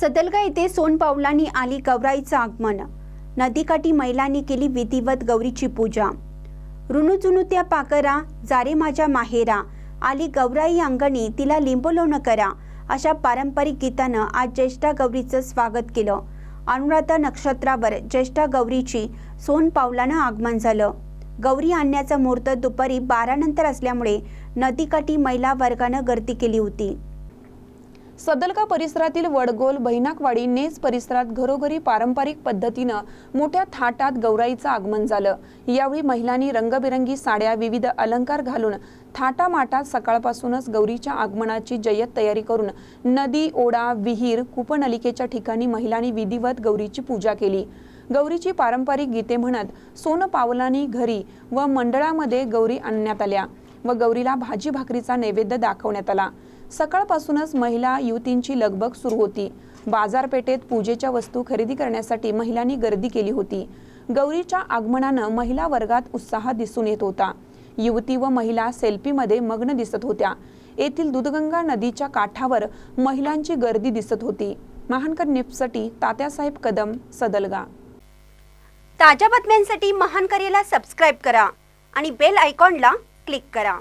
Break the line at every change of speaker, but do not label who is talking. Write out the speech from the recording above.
सदलगा येथे सोनपावलांनी आली गौराईचं आगमन. नदीकाठी महिलांनी केली विधिवत गौरीची पूजा. रुणुजुणू पाकरा जारे माझ्या माहेरा आली गौराई अंगणी तिला लिंबोलवणं करा अशा पारंपरिक गीतानं आज ज्येष्ठा गौरीचं स्वागत केलं. अनुराधा नक्षत्रावर ज्येष्ठा गौरीची सोनपावलानं आगमन झालं. गौरी आणण्याचा मुहूर्त दुपारी बारानंतर असल्यामुळे नदीकाठी महिला वर्गानं गर्दी केली होती.
सदलका परिसरातील वडगोल बहिनाकवाडी नेस परिसरात घरोघरी पारंपरिक पद्धतीनं मोठ्या थाटात गौराईचं आगमन झालं. यावेळी महिलांनी रंगबिरंगी साड्या विविध अलंकार घालून थाटामाटात सकाळपासूनच गौरीच्या आगमनाची जय्यत तयारी करून नदी ओढा विहीर कूपनलिकेच्या ठिकाणी महिलांनी विधिवत गौरीची पूजा केली. गौरीची पारंपरिक गीते म्हणत सोन पावलांनी घरी व मंडळामध्ये गौरी आणण्यात आल्या व गौरीला भाजी भाकरीचा नैवेद्य दाखवण्यात आला. सकाळपासूनच महिला युवतींची लगबग सुरू होती. बाजारपेठेत पूजेच्या वस्तू खरेदी करण्यासाठी महिलांनी गर्दी केली होती. गौरीच्या आगमनानं महिला वर्गात उत्साह दिसून येत होता. युवती व महिला सेल्फीमध्ये मग्न दिसत होत्या. येथील दूधगंगा नदीच्या काठावर महिलांची गर्दी दिसत होती. महानकर निप्सटी तात्यासाहेब कदम सदलगा.
ताज्या बातम्यांसाठी महानकरेला सबस्क्राईब करा आणि बेल आयकॉनला क्लिक करा.